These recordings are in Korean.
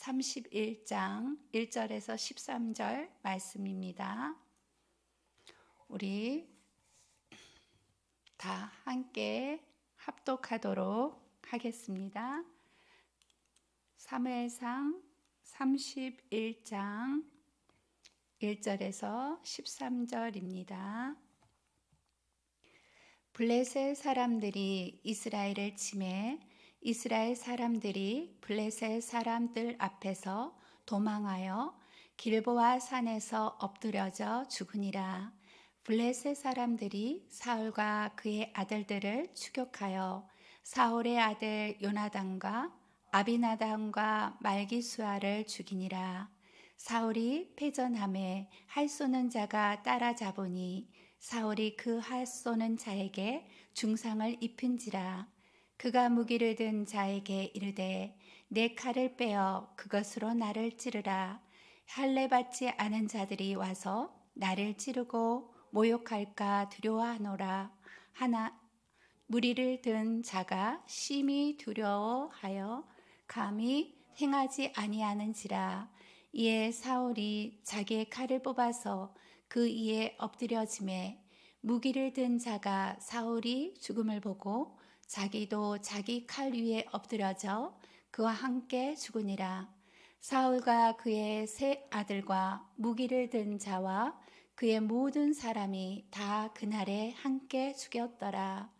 31장 1절에서 13절 말씀입니다. 우리 다 함께 합독하도록 하겠습니다. 사무엘상 31장 1절에서 13절입니다. 블레셋 사람들이 이스라엘을 침해 이스라엘 사람들이 블레셋 사람들 앞에서 도망하여 길보아 산에서 엎드려져 죽으니라. 블레셋 사람들이 사울과 그의 아들들을 추격하여 사울의 아들 요나단과 아비나단과 말기수아를 죽이니라. 사울이 패전함에 할 쏘는 자가 따라잡으니 사울이 그 할 쏘는 자에게 중상을 입힌지라. 그가 무기를 든 자에게 이르되 내 칼을 빼어 그것으로 나를 찌르라. 할례 받지 않은 자들이 와서 나를 찌르고 모욕할까 두려워하노라. 하나 무리를 든 자가 심히 두려워하여 감히 행하지 아니하는지라. 이에 사울이 자기의 칼을 뽑아서 그 이에 엎드려짐에 무기를 든 자가 사울이 죽음을 보고 자기도 자기 칼 위에 엎드려져 그와 함께 죽으니라. 사울과 그의 세 아들과 무기를 든 자와 그의 모든 사람이 다 그날에 함께 죽였더라.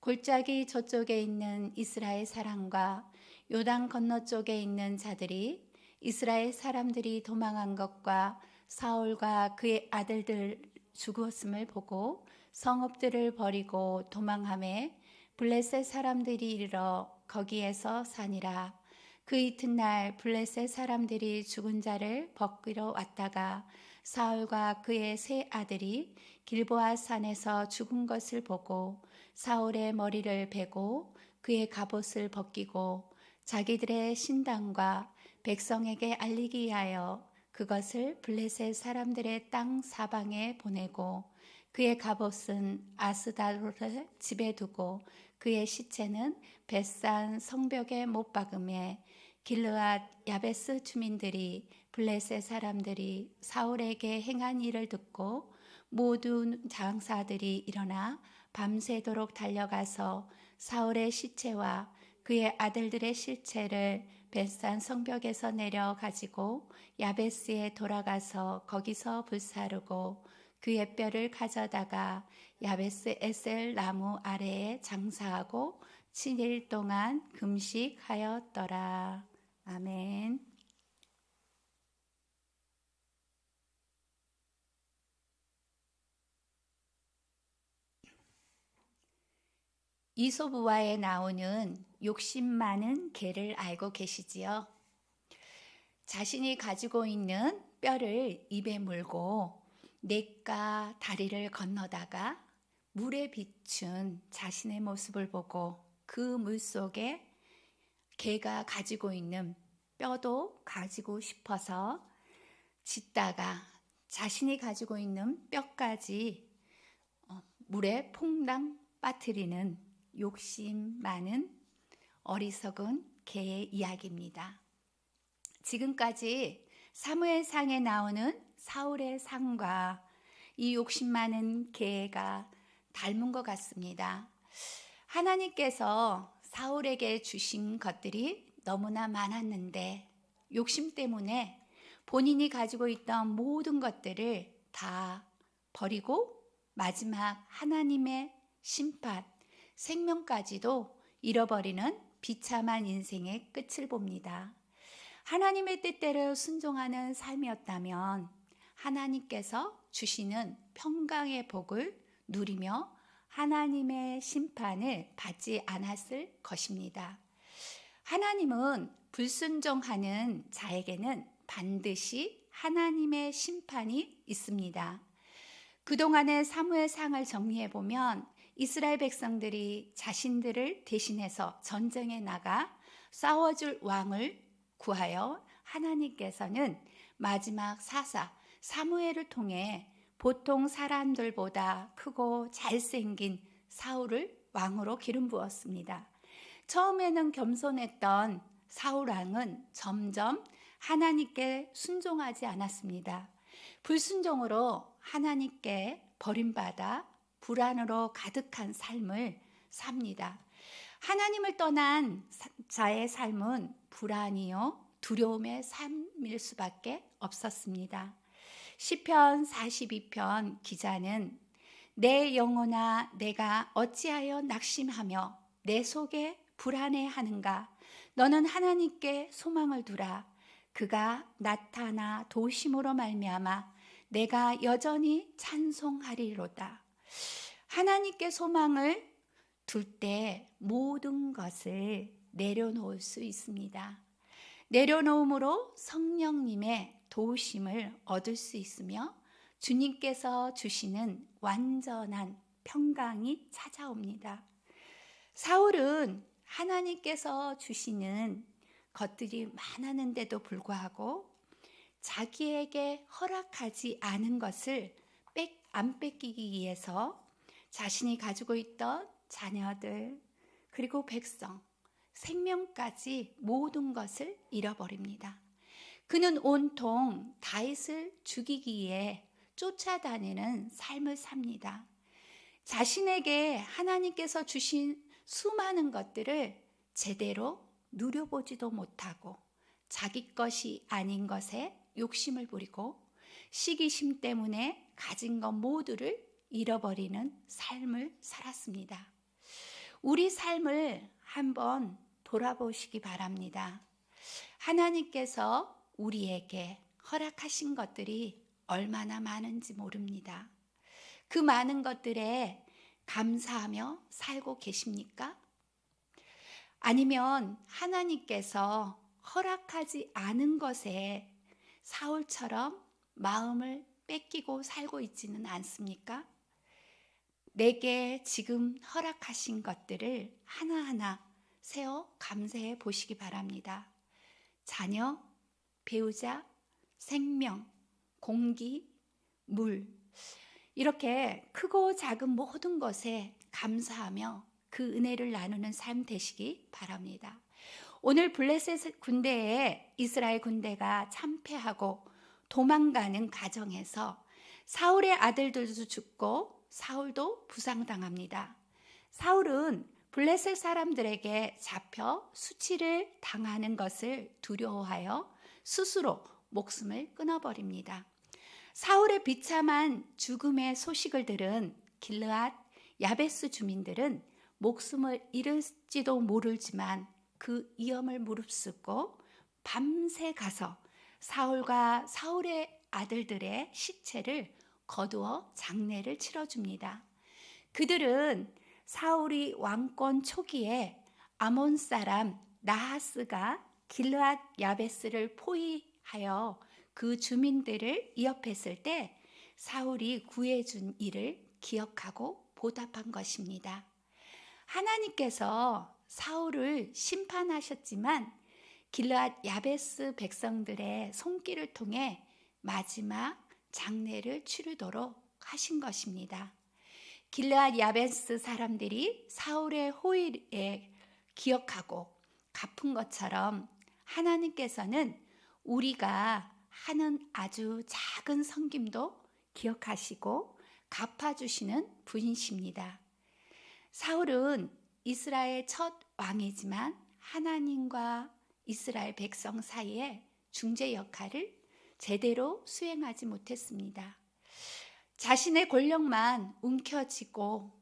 골짜기 저쪽에 있는 이스라엘 사람과 요단 건너쪽에 있는 자들이 이스라엘 사람들이 도망한 것과 사울과 그의 아들들 죽었음을 보고 성읍들을 버리고 도망함에 블레셋 사람들이 이르러 거기에서 사니라. 그 이튿날 블레셋 사람들이 죽은 자를 벗기러 왔다가 사울과 그의 세 아들이 길보아 산에서 죽은 것을 보고 사울의 머리를 베고 그의 갑옷을 벗기고 자기들의 신당과 백성에게 알리기 위하여 그것을 블레셋 사람들의 땅 사방에 보내고 그의 갑옷은 아스다로를 집에 두고 그의 시체는 벳산 성벽에 못 박음에 길르앗 야베스 주민들이 블레셋 사람들이 사울에게 행한 일을 듣고 모든 장사들이 일어나 밤새도록 달려가서 사울의 시체와 그의 아들들의 실체를 벳산 성벽에서 내려 가지고 야베스에 돌아가서 거기서 불사르고 그의 뼈를 가져다가 야베스 에셀 나무 아래에 장사하고 7일 동안 금식하였더라. 아멘. 이소부와에 나오는 욕심 많은 개를 알고 계시지요? 자신이 가지고 있는 뼈를 입에 물고 넥과 다리를 건너다가 물에 비춘 자신의 모습을 보고 그 물 속에 개가 가지고 있는 뼈도 가지고 싶어서 짓다가 자신이 가지고 있는 뼈까지 어, 물에 퐁당 빠뜨리는 욕심 많은 어리석은 개의 이야기입니다. 지금까지 사무엘상에 나오는 사울의 상과 이 욕심 많은 개가 닮은 것 같습니다. 하나님께서 사울에게 주신 것들이 너무나 많았는데 욕심 때문에 본인이 가지고 있던 모든 것들을 다 버리고 마지막 하나님의 심판, 생명까지도 잃어버리는 비참한 인생의 끝을 봅니다. 하나님의 뜻대로 순종하는 삶이었다면 하나님께서 주시는 평강의 복을 누리며 하나님의 심판을 받지 않았을 것입니다. 하나님은 불순종하는 자에게는 반드시 하나님의 심판이 있습니다. 그동안의 사무엘 상을 정리해 보면 이스라엘 백성들이 자신들을 대신해서 전쟁에 나가 싸워줄 왕을 구하여 하나님께서는 마지막 사사 사무엘을 통해 보통 사람들보다 크고 잘생긴 사울을 왕으로 기름 부었습니다. 처음에는 겸손했던 사울 왕은 점점 하나님께 순종하지 않았습니다. 불순종으로 하나님께 버림받아 불안으로 가득한 삶을 삽니다. 하나님을 떠난 사- 자의 삶은 불안이요 두려움의 삶일 수밖에 없었습니다. 시편 42편 기자는 내 영혼아 내가 어찌하여 낙심하며 내 속에 불안해 하는가 너는 하나님께 소망을 두라 그가 나타나 도심으로 말미암아 내가 여전히 찬송하리로다 하나님께 소망을 둘 때 모든 것을 내려놓을 수 있습니다. 내려놓음으로 성령님의 도우심을 얻을 수 있으며 주님께서 주시는 완전한 평강이 찾아옵니다. 사울은 하나님께서 주시는 것들이 많았는데도 불구하고 자기에게 허락하지 않은 것을 뺏, 안 뺏기기 위해서 자신이 가지고 있던 자녀들 그리고 백성 생명까지 모든 것을 잃어버립니다. 그는 온통 다윗을 죽이기 위해 쫓아다니는 삶을 삽니다. 자신에게 하나님께서 주신 수많은 것들을 제대로 누려보지도 못하고 자기 것이 아닌 것에 욕심을 부리고 시기심 때문에 가진 것 모두를 잃어버리는 삶을 살았습니다. 우리 삶을 한번 돌아보시기 바랍니다. 하나님께서 우리에게 허락하신 것들이 얼마나 많은지 모릅니다. 그 많은 것들에 감사하며 살고 계십니까? 아니면 하나님께서 허락하지 않은 것에 사울처럼 마음을 뺏기고 살고 있지는 않습니까? 내게 지금 허락하신 것들을 하나하나 세어 감사해 보시기 바랍니다. 자녀, 배우자, 생명, 공기, 물. 이렇게 크고 작은 모든 것에 감사하며 그 은혜를 나누는 삶 되시기 바랍니다. 오늘 블레셋 군대에 이스라엘 군대가 참패하고 도망가는 가정에서 사울의 아들들도 죽고 사울도 부상당합니다. 사울은 블레셋 사람들에게 잡혀 수치를 당하는 것을 두려워하여 스스로 목숨을 끊어버립니다. 사울의 비참한 죽음의 소식을 들은 길르앗 야베스 주민들은 목숨을 잃을지도 모르지만 그 위험을 무릅쓰고 밤새 가서 사울과 사울의 아들들의 시체를 거두어 장례를 치러줍니다. 그들은 사울이 왕권 초기에 아몬 사람 나하스가 길르앗 야베스를 포위하여 그 주민들을 위협했을 때 사울이 구해준 일을 기억하고 보답한 것입니다. 하나님께서 사울을 심판하셨지만 길르앗 야베스 백성들의 손길을 통해 마지막 장례를 치르도록 하신 것입니다. 길르앗 야베스 사람들이 사울의 호의에 기억하고 갚은 것처럼 하나님께서는 우리가 하는 아주 작은 섬김도 기억하시고 갚아주시는 분이십니다. 사울은 이스라엘 첫 왕이지만 하나님과 이스라엘 백성 사이에 중재 역할을 제대로 수행하지 못했습니다. 자신의 권력만 움켜쥐고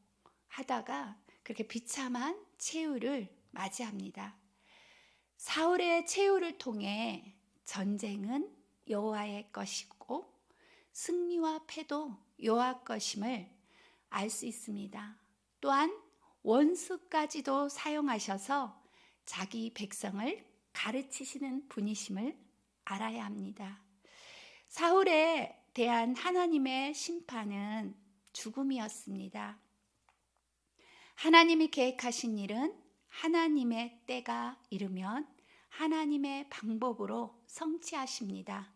하다가 그렇게 비참한 최후를 맞이합니다. 사울의 최후를 통해 전쟁은 여호와의 것이고 승리와 패도 여호와 것임을 알 수 있습니다. 또한 원수까지도 사용하셔서 자기 백성을 가르치시는 분이심을 알아야 합니다. 사울에 대한 하나님의 심판은 죽음이었습니다. 하나님이 계획하신 일은 하나님의 때가 이르면 하나님의 방법으로 성취하십니다.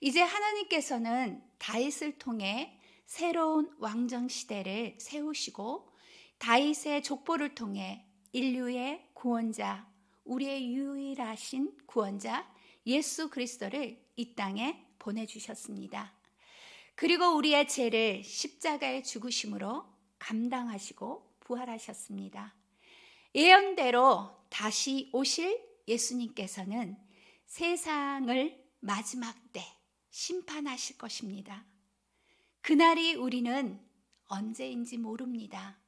이제 하나님께서는 다윗을 통해 새로운 왕정 시대를 세우시고 다윗의 족보를 통해 인류의 구원자, 우리의 유일하신 구원자 예수 그리스도를 이 땅에 보내주셨습니다. 그리고 우리의 죄를 십자가의 죽으심으로 감당하시고 부활하셨습니다. 예언대로 다시 오실 예수님께서는 세상을 마지막 때 심판하실 것입니다. 그날이 우리는 언제인지 모릅니다.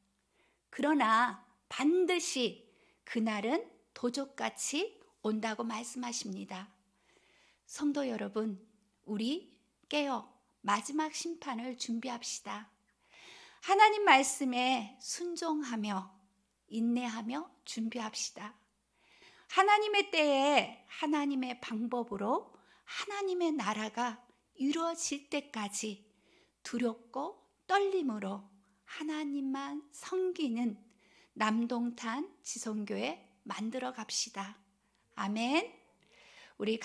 그러나 반드시 그날은 도적같이 온다고 말씀하십니다. 성도 여러분, 우리 깨어 마지막 심판을 준비합시다. 하나님 말씀에 순종하며 인내하며 준비합시다. 하나님의 때에 하나님의 방법으로 하나님의 나라가 이루어질 때까지 두렵고 떨림으로 하나님만 섬기는 남동탄 지성교회 만들어 갑시다. 아멘. 우리